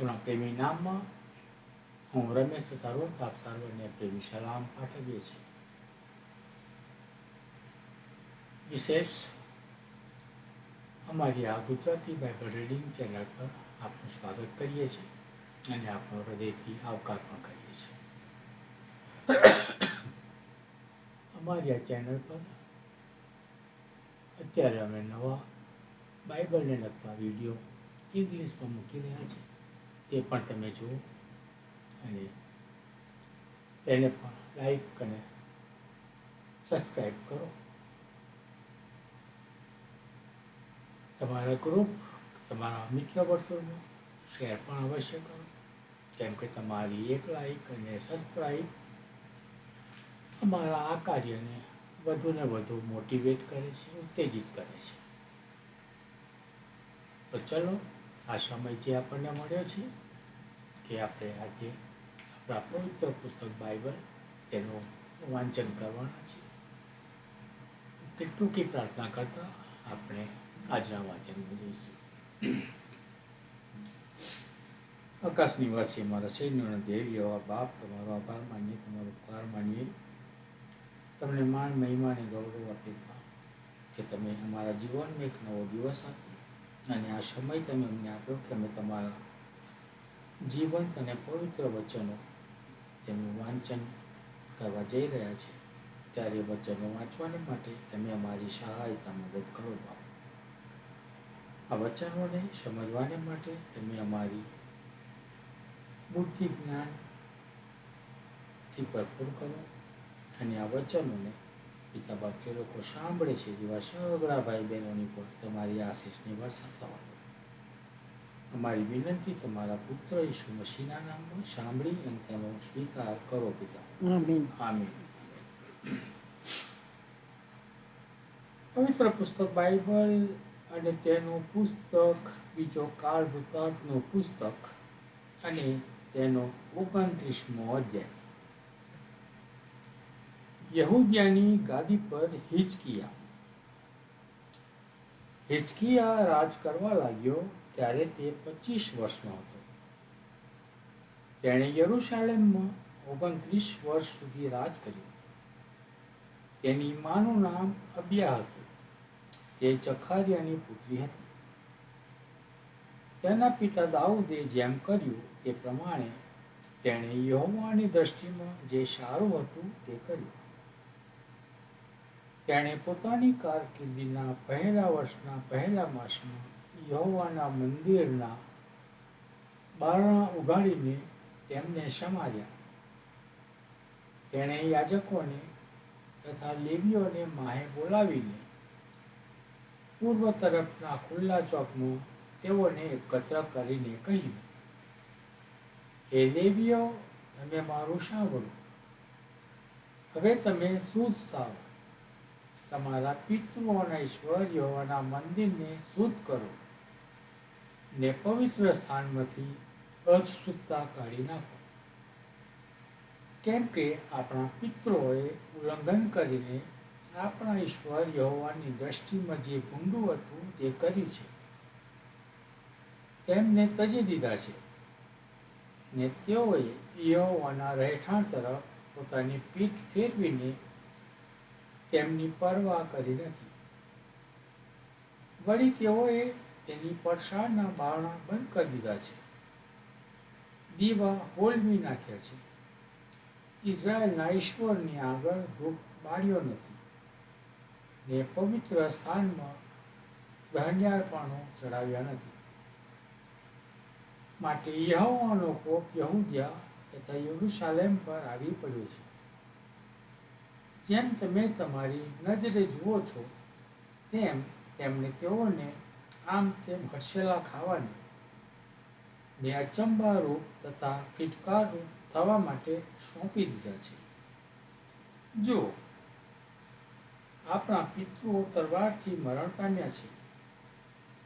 ઈસુના પ્રેમી નામમાં હું રમેશ તથા રોજ આપ સર્વને પ્રેમી સલામ પાઠવીએ છીએ વિશેષ અમારી આ ગુજરાતી બાઇબલ રીડિંગ ચેનલ પર આપનું સ્વાગત કરીએ છીએ અને આપનો હૃદયથી આવકાર પણ કરીએ છીએ અમારી આ ચેનલ પર અત્યારે અમે નવા બાઇબલને લગતા વીડિયો ઇંગ્લિશમાં મૂકી રહ્યા છે તે પણ તમે જુઓ. અને તેને પણ લાઈક અને સબસ્ક્રાઈબ કરો. તમારા ગ્રુપ તમારા મિત્ર વર્તુળમાં શેર પણ અવશ્ય કરો. કેમ કે તમારી એક લાઈક અને સબસ્ક્રાઈબ અમારા આ કાર્યને વધુને વધુ મોટિવેટ કરે છે, ઉત્તેજિત કરે છે. તો ચલો આ સમય જે આપણને મળ્યો છે કે આપણે આજે આપણા પવિત્ર પુસ્તક બાઇબલ તેનું વાંચન કરવાના છે તે ટૂંકી પ્રાર્થના કરતા આપણે આજના વાંચનમાં જઈશું. આકાશ નિવાસી, મારા સૈન્યનો દેવી, એવા બાપ, તમારો આભાર માનીએ, તમારો ઉપકાર માનીએ. તમને માન, મહિમા અને ગૌરવ આપી કે તમે અમારા જીવનમાં એક નવો દિવસ આપ્યો અને આ સમય તમે અમને આપ્યો કે અમે તમારા જીવંત અને પવિત્ર વચનો તેમનું વાંચન કરવા જઈ રહ્યા છે ત્યારે વચનો વાંચવાને માટે તમે અમારી સહાયતા મદદ કરો આ વચનોને સમજવાને માટે તમે અમારી બુદ્ધિ જ્ઞાનથી ભરપૂર કરો અને આ વચનોને પિતા બાપ જે લોકો સાંભળે છે તેવા સગળા ભાઈ બહેનોની પણ તમારી આશીષની વર્ષા થવા અમારી વિનંતી તમારા પુત્ર ઈસુ મસીના નામમાં સાંભળી અને તેનો સ્વીકાર કરો પિતા. આમીન. આમીન. પવિત્ર પુસ્તક બાઇબલ અને તેનું પુસ્તક બીજો કાળ વૃતાંતનું પુસ્તક અને તેનો ઓગણત્રીસમો અધ્યાય. યહૂદિયાની ગાદી પર હિચકિયા. હિચકિયા રાજ કરવા લાગ્યો ત્યારે તે પચીસ વર્ષનો હતો. તેણે યરુશાલેમમાં ઓગણત્રીસ વર્ષ સુધી રાજ કર્યું. તેની માનું નામ અબિયા હતું. તે ચખારિયાની પુત્રી હતી. તેના પિતા દાઉદે જેમ કર્યું તે પ્રમાણે તેણે યહોવાની દ્રષ્ટિમાં જે સારું હતું તે કર્યું. તેણે પોતાની કારકિર્દીના પહેલા વર્ષના પહેલા માસમાં યહોવાના મંદિરના બારણા ઉગાડીને તેમને સમાર્યા. તેણે યાજકોને તથા લેવીઓને માહે બોલાવીને પૂર્વ તરફના ખુલ્લા ચોકમાં તેઓને એકત્ર કરીને કહ્યું, હે લેવીઓ, તમે મારું સાંભળો. હવે તમે શુદ્ધ થાઓ. તમારા પિતૃઓના ઈશ્વર યહોવાના મંદિરને શુદ્ધ કરો. ને પવિત્ર સ્થાનમાંથી અશુદ્ધતા કાઢી નાખો. કેમ કે આપણા પિતૃઓએ ઉલ્લંઘન કરીને આપણા ઈશ્વર યહોવાની દ્રષ્ટિમાં જે ભૂંડું હતું તે કર્યું છે. તેમને તજી દીધા છે. ને તેઓએ યહોવાના રહેઠાણ તરફ પોતાની પીઠ ફેરવીને તેમની પરવા કરી નથી. વળી તેઓએ તેની પડસાળના બારણા બંધ કરી દીધા છે. દીવા હોલવી નાખ્યા છે. ઇઝરાયલના ઈશ્વરની આગળ ધૂપ બાળ્યો નથી. ને પવિત્ર સ્થાનમાં ધાન્યાર્પણો ચડાવ્યા નથી. માટે યહોવાનો કોપ યહૂદિયા તથા યરુશાલેમ પર આવી પડ્યો છે. જેમ તમે તમારી નજરે જુઓ છો, તેમ તેમને તેઓને આમ તેમ હર્ષેલા ખાવાની. ને અચંબારૂપ તથા ફિટકારરૂપ થવા માટે સોંપી દીધા છે. જો આપણા પિતૃઓ તરવારથી મરણ પામ્યા છે.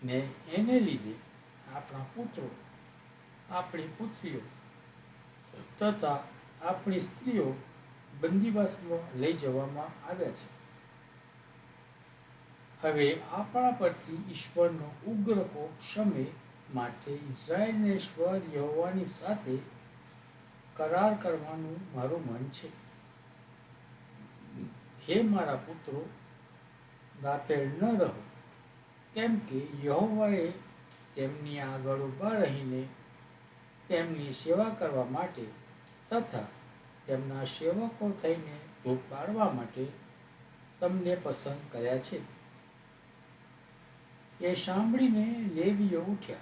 ને એને લીધે આપણા પુત્રો, આપણી પુત્રીઓ તથા આપણી સ્ત્રીઓ બંદીવાસમાં લઈ જવામાં આવ્યા છે. હવે આપણા પરથી ઈશ્વરનો ઉગ્ર કોપ શમે માટે ઇઝરાયલને સ્વર યહોવાની સાથે કરાર કરવાનું મારું મન છે. હે મારા પુત્રો, ગાફેલ ન રહો, કેમ કે યહોવાએ તેમની આગળ ઊભા રહીને તેમની સેવા કરવા માટે તથા તેમના સેવકો થઈને ધૂપ પાડવા માટે તમને પસંદ કર્યા છે. એ સાંભળીને લેવીઓ ઉઠ્યા.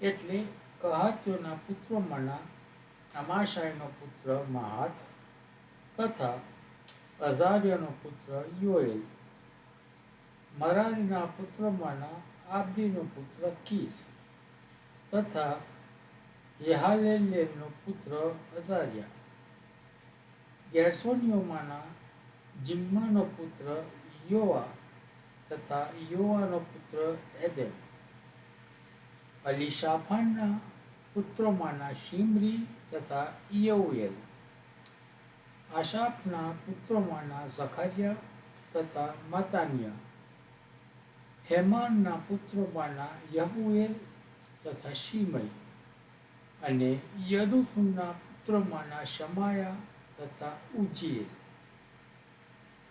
એટલે કહાત્યોના પુત્રોમાંના અમાશાયનો પુત્ર મહાત તથા અઝાર્યનો પુત્ર યોએલ મરારીના પુત્રોમાંના આબદીનો પુત્ર કીસ તથા યહાલેલેલનો પુત્ર અઝારિયા. ગેરસોનીઓમાંના જિમ્માનો પુત્ર યોવા તથા યોવાનો પુત્ર એદેલ અલીશાફાનના પુત્રોમાંના શિમરી તથા યઉએલ આશાફના પુત્રોમાંના ઝખારિયા તથા માતાનિયા. હેમાનના પુત્રોમાંના યહુએલ તથા શિમય અને યદુથુનના પુત્રમાંના શમાયા તથા ઉજીએ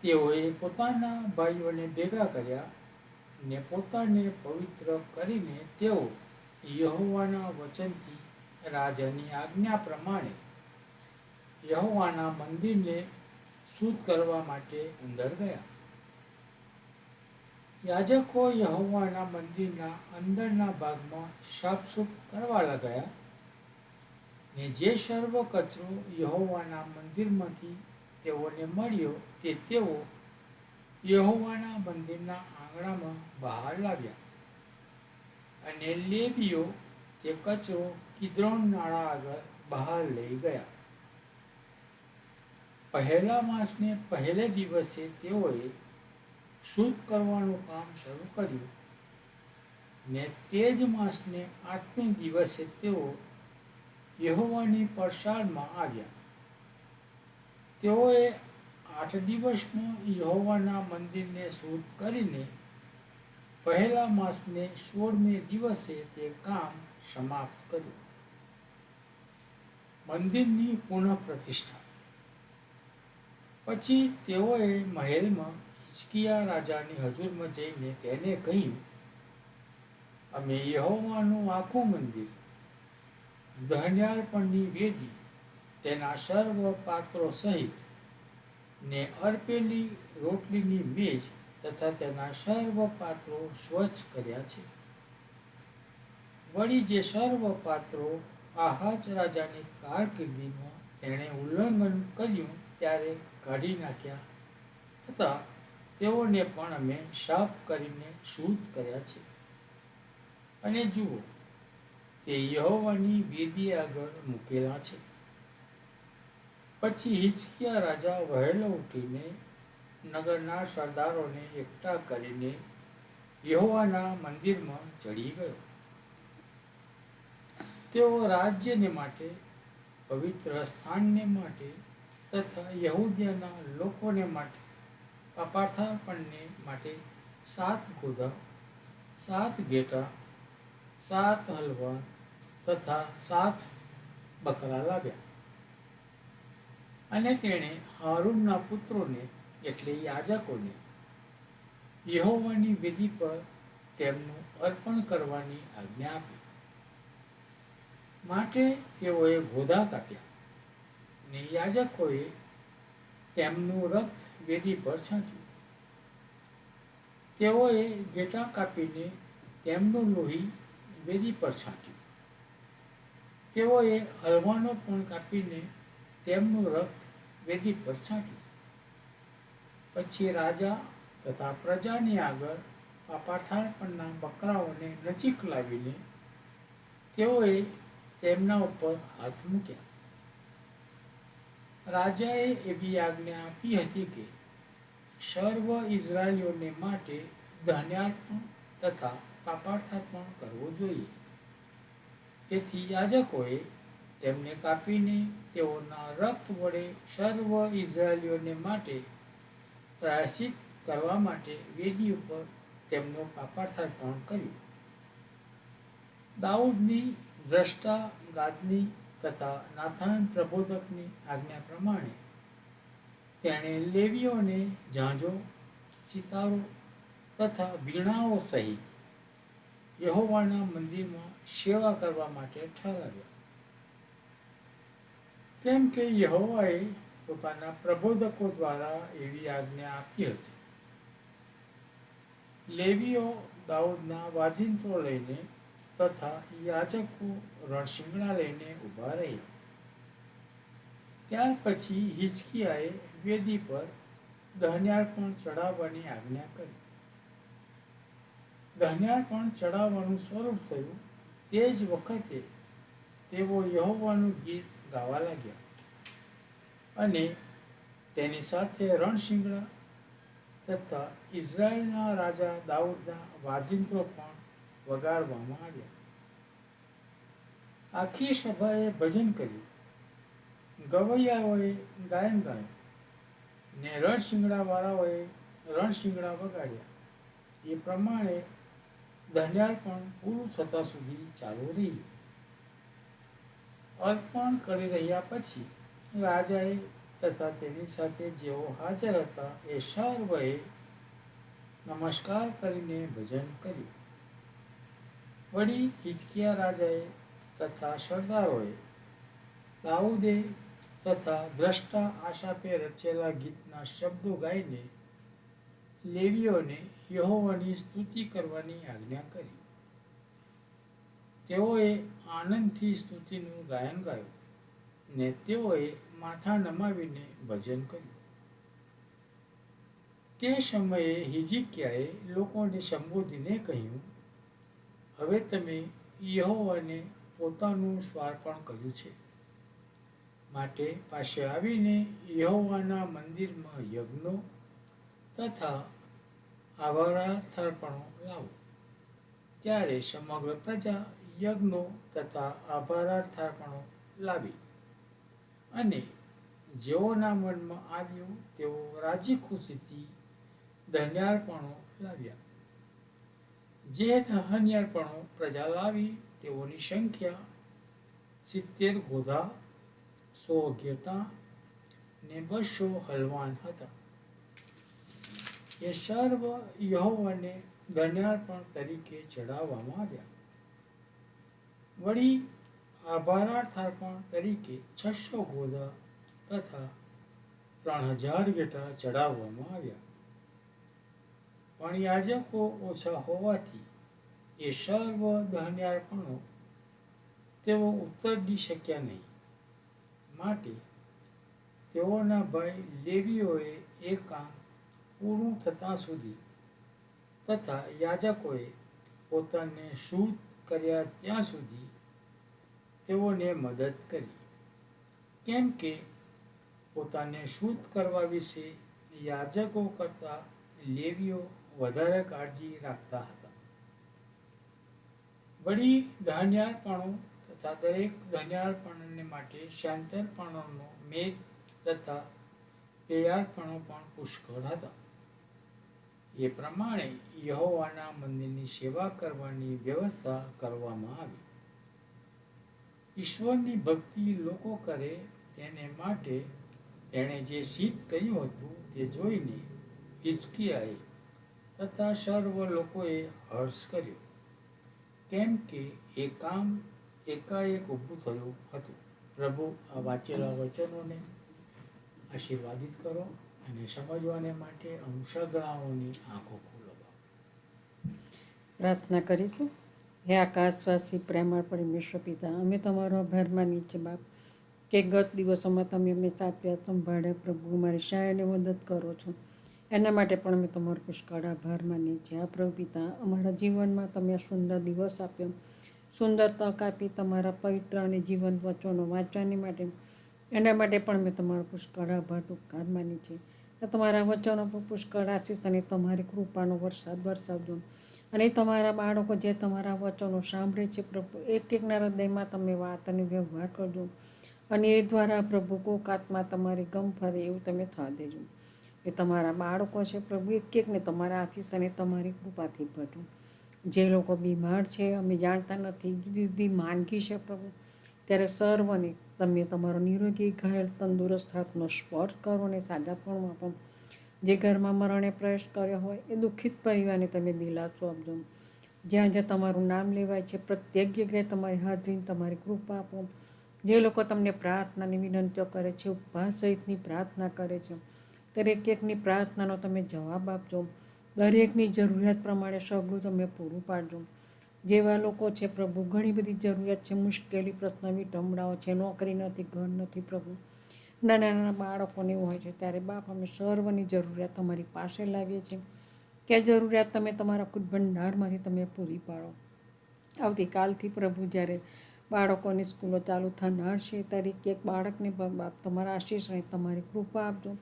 તેઓએ પોતાના ભાઈઓને ભેગા કર્યા ને પોતાને પવિત્ર કરીને તેઓ યહોવાના વચનથી રાજાની આજ્ઞા પ્રમાણે યહોવાના મંદિરને શુદ્ધ કરવા માટે અંદર ગયા. યાજકો યહોવાના મંદિરના અંદરના ભાગમાં સાફસૂફ કરવા લગાયા ને જે સર્વ કચરો યહોવાના મંદિરમાંથી તેઓને મળ્યો તે તેઓ યહોવાના મંદિરના આંગણામાં બહાર લાવ્યા. અને લેવીઓ તે કચરો કિદ્રોન નાળા આગળ બહાર લઈ ગયા. પહેલા માસને પહેલે દિવસે તેઓએ શુદ્ધ કરવાનું કામ શરૂ કર્યું. ને તે જ માસને આઠમી દિવસે તેઓ યહોવાની પરસાળમાં આવ્યા. તેઓએ આઠ દિવસમાં યહોવાના મંદિરને શુદ્ધ કરીને પહેલા માસને સોળમે દિવસે તે કામ સમાપ્ત કર્યું. મંદિરની પુનઃ પ્રતિષ્ઠા પછી તેઓએ મહેલમાં હિચકિયા રાજાની હજુરમાં જઈને તેને કહ્યું, અમે યહોવાનું આખું મંદિર ધન્યાર્પણની વેદી તેના સર્વ પાત્રો સહિત ને અર્પેલી રોટલીની મેજ તથા તેના સર્વ પાત્રો સ્વચ્છ કર્યા છે. વળી જે સર્વ પાત્રો આહાજ રાજાની કારકિર્દીમાં તેણે ઉલ્લંઘન કર્યું ત્યારે કાઢી નાખ્યા હતા. તેઓને પણ અમે સાફ કરીને શુદ્ધ કર્યા છે. અને જુઓ તે યહોવાની વેદી આગળ મૂકેલા છે. પછી હિચકિયા રાજા વહેલો ઉઠીને નગરના સરદારોને એકઠા કરીને યહોવાના મંદિરમાં ચડી ગયો. તેઓ રાજ્યને માટે, પવિત્ર સ્થાનને માટે તથા યહૂદિયાના લોકોને માટે અપાર્થાપણને માટે સાત ગોધા, સાત ઘેટા, સાત હલવા તથા સાત બકરા લાવ્યા. અને તેણે હારૂનના પુત્રોને એટલે યાજકોને યહોવાની વિધિ પર તેમનું અર્પણ કરવાની આજ્ઞા આપી. માટે તેઓએ ગોધા કાપ્યા ને યાજકોએ તેમનું રક્ત વેદી પર છાંટ્યું. તેઓએ ઘેટા કાપીને તેમનું લોહી વેદી પર છાંટ્યું. તેઓએ હલવાનો પણ કાપીને તેમનું રક્ત વેદી પર છાંટ્યું. પછી રાજા તથા પ્રજાની આગળ પાપાર્થાર્પણના બકરાઓને નજીક લાવીને તેઓએ તેમના ઉપર હાથ મૂક્યા. રાજાએ એવી આજ્ઞા આપી હતી કે સર્વ ઇઝરાયલીઓને માટે ધાન્યાર્પણ તથા પાપાર્થાર્પણ કરવું જોઈએ. તેથી યાજકોએ તેમને કાપીને તેઓના રક્ત વડે સર્વ ઇઝરાયલીઓને માટે પ્રાયશ્ચિત કરવા માટે વેદી ઉપર તેમનું પાપાર્થાર્પણ કર્યું. દાઉદની દ્રષ્ટા, ગાદની તથા નાથાન પ્રબોધકની આજ્ઞા પ્રમાણે તેણે લેવીઓને ઝાંઝો, સિતારો તથા વીણાઓ સહિત યહોવાના મંદિરમાં સેવા કરવા માટે ઠરાવ્યા. કેમ કે યહોવાએ પોતાના પ્રબોધકો દ્વારા એવી આજ્ઞા આપી હતી. લેવીઓ દાઉદના વાજિંત્રો લઈને તથા યાજકો રણશીંગણા લઈને ઊભા રહ્યા. ત્યાર પછી હિચકિયાએ વેદી પર દહન્યાર્પણ ચડાવવાની આજ્ઞા કરી. દહન્યાર્પણ ચડાવવાનું સ્વરૂપ થયું તે જ વખતે તેઓ યહોવાનું ગીત ગાવા લાગ્યા અને તેની સાથે રણશીંગડા તથા ઇઝરાયલના રાજા દાઉદના વાજિંત્રો પણ વગાડવામાં આવ્યા. આખી સભાએ ભજન કર્યું. ગવૈયાઓએ ગાયન ગાયું ને રણશીંગડાવાળાઓએ રણશીંગડા વગાડ્યા. એ પ્રમાણે ધન્યાર્પણ પૂરું થતા સુધી ચાલુ રહી અર્પણ કરી રહ્યા પછી રાજાએ તથા તેની સાથે જેઓ હાજર હતા એ સર્વએ નમસ્કાર કરીને ભજન કર્યું. વળી હિચકિયા રાજાએ તથા સરદારોએ દાઉદે તથા દ્રષ્ટા આશાપે રચેલા ગીતના શબ્દો ગાઈને લેવીઓને યહોવાની સ્તુતિ કરવાની આજ્ઞા કરી. તેઓએ આનંદથી સ્તુતિનું ગાયન ગાયું ને તેઓએ માથા નમાવીને ભજન કર્યું. તે સમયે હિજિકિયાએ લોકોને સંબોધીને કહ્યું, હવે તમે યહોવાને પોતાનું સ્વાર્પણ કર્યું છે. માટે પાસે આવીને યહોવાના મંદિરમાં યજ્ઞો તથા આભારાર્પણો લાવો. ત્યારે સમગ્ર પ્રજા યજ્ઞો તથા આભારાર્પણો લાવી. અને જેઓના મનમાં આવ્યું તેઓ રાજી ખુશીથી ધન્યાર્પણો લાવ્યા. જે ધન્યાર્પણો પ્રજા લાવી તેઓની સંખ્યા સિત્તેર ગોધા, સો ઘેટા ને બસો હલવાન હતા. એ સર્વ યહોવાને ધન્યાર્પણ તરીકે ચડાવવામાં આવ્યા. વળી આભારાર્થાર્પણ તરીકે છસો ગોદા તથા ત્રણ હજાર ગેટા ચડાવવામાં આવ્યા. પણ યાજકો ઓછા હોવાથી એ સર્વ ધન્યાર્પણો તેઓ ઉત્તરડી શક્યા નહીં. માટે તેઓના ભાઈ લેવીઓએ એ કામ પૂરું થતાં સુધી તથા યાજકોએ પોતાને શુદ્ધ કર્યા ત્યાં સુધી તેઓને મદદ કરી. કેમ કે પોતાને શુદ્ધ કરવા વિશે યાજકો કરતાં લેવીઓ વધારે કાળજી રાખતા હતા. વળી ધાન્યાર્પણો તથા દરેક ધાન્યાર્પણને માટે શાંતરપણોનો મેઘ તથા તૈયારપણો પણ પુષ્કળ હતા. એ પ્રમાણે યહોવાના મંદિરની સેવા કરવાની વ્યવસ્થા કરવામાં આવી. ઈશ્વરની ભક્તિ લોકો કરે તેને માટે તેણે જે સિદ્ધ કર્યું હતું તે જોઈને હિચકિયાએ તથા સર્વ લોકોએ હર્ષ કર્યો. કેમ કે એ કામ એકાએક ઊભું થયું હતું. પ્રભુ આ વાંચેલા વચનોને આશીર્વાદિત કરો. અને સમજવાને માટે અંશગણાઓની આંખો ખોલો પ્રાર્થના કરીશું. હે આકાશવાસી, પ્રેમળ પરમેશ્વર પિતા, અમે તમારો આભાર માની છે બાપ. કે ગત દિવસોમાં તમે અમને સાચવ્યા સંભાળે પ્રભુ મારી શાયને મદદ કરો છો. એના માટે પણ અમે તમારો પુષ્કળ આભાર માનીએ છીએ આ પ્રભુ પિતા, અમારા જીવનમાં તમે આ સુંદર દિવસ આપ્યો. સુંદર તક આપી તમારા પવિત્ર અને જીવંત વચનો વાંચવાની માટે એના માટે પણ મેં તમારો પુષ્કળ આભાર ઉપકાર માની છે તો તમારા વચનો પર પુષ્કળ આશીષ અને તમારી કૃપાનો વરસાદ વરસાવજો. અને તમારા બાળકો જે તમારા વચનો સાંભળે છે, પ્રભુ એક એકના હૃદયમાં તમે વાત અને વ્યવહાર કરજો. અને એ દ્વારા પ્રભુ કોકાતમાં તમારી ગમ ફરે એવું તમે થવા દેજો. એ તમારા બાળકો છે, પ્રભુ એક એકને તમારા આશીષ અને તમારી કૃપાથી ભરજો. જે લોકો બીમાર છે, અમે જાણતા નથી જુદી જુદી માંદગી છે, પ્રભુ. ત્યારે સર્વને તમે તમારો નિરોગી, ઘાયલ, તંદુરસ્ત હાથનો સ્પર્શ કરો અને સાજાપણ આપો જે ઘરમાં મરણે પ્રવેશ કર્યો હોય એ દુઃખિત પરિવારને તમે દિલાસો આપજો. જ્યાં જ્યાં તમારું નામ લેવાય છે, પ્રત્યેક જગ્યાએ તમારી હાજરી તમારી કૃપા આપો. જે લોકો તમને પ્રાર્થનાની વિનંતીઓ કરે છે, ઉપવાસ સહિતની પ્રાર્થના કરે છે, દરેક એકની પ્રાર્થનાનો તમે જવાબ આપજો. દરેકની જરૂરિયાત પ્રમાણે સગડું તમે પૂરું પાડજો. જેવા લોકો છે પ્રભુ, ઘણી બધી જરૂરિયાત છે, મુશ્કેલી, પ્રશ્ન ટમડાઓ છે, નોકરી નથી, ઘર નથી પ્રભુ. નાના નાના બાળકોને એવું હોય છે, ત્યારે બાપ અમે સર્વની જરૂરિયાત તમારી પાસે લાવીએ છીએ. કે જરૂરિયાત તમે તમારા ખુદ ભંડારમાંથી તમે પૂરી પાડો. આવતીકાલથી પ્રભુ જ્યારે બાળકોની સ્કૂલો ચાલુ થનાર છે, ત્યારે એક બાળકને બાપ તમારા આશીષ અને તમારી કૃપા આપજો.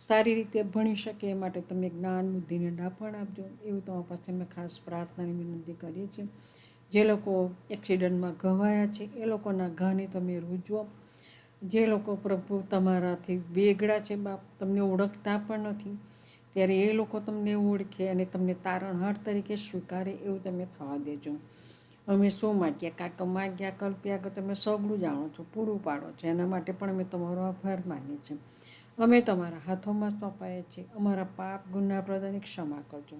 સારી રીતે ભણી શકે એ માટે તમે જ્ઞાન, બુદ્ધિને ડાપણ આપજો. એવું તમારા પાસે અમે ખાસ પ્રાર્થનાની વિનંતી કરીએ છીએ. જે લોકો એક્સિડન્ટમાં ઘવાયા છે, એ લોકોના ઘાને તમે રૂજવો જે લોકો પ્રભુ તમારાથી વેગળા છે, બાપ, તમને ઓળખતા પણ નથી, ત્યારે એ લોકો તમને ઓળખે અને તમને તારણહાર તરીકે સ્વીકારે એવું તમે થવા દેજો. અમે શું માગ્યા, કાંક માગ્યા, કલ્પ્યા, કે તમે સગળું જાણો છો, પૂરું પાડો છો. એના માટે પણ અમે તમારો આભાર માનીએ છીએ. અમે તમારા હાથોમાં સોંપાઈએ છીએ. અમારા પાપ, ગુના પ્રદાને ક્ષમા કરજો.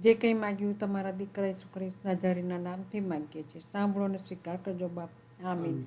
જે કંઈ માગ્યું તમારા દીકરા છોકરી નાજારીના નામથી માગીએ છીએ. સાંભળો અને સ્વીકાર કરજો બાપ. આમીન.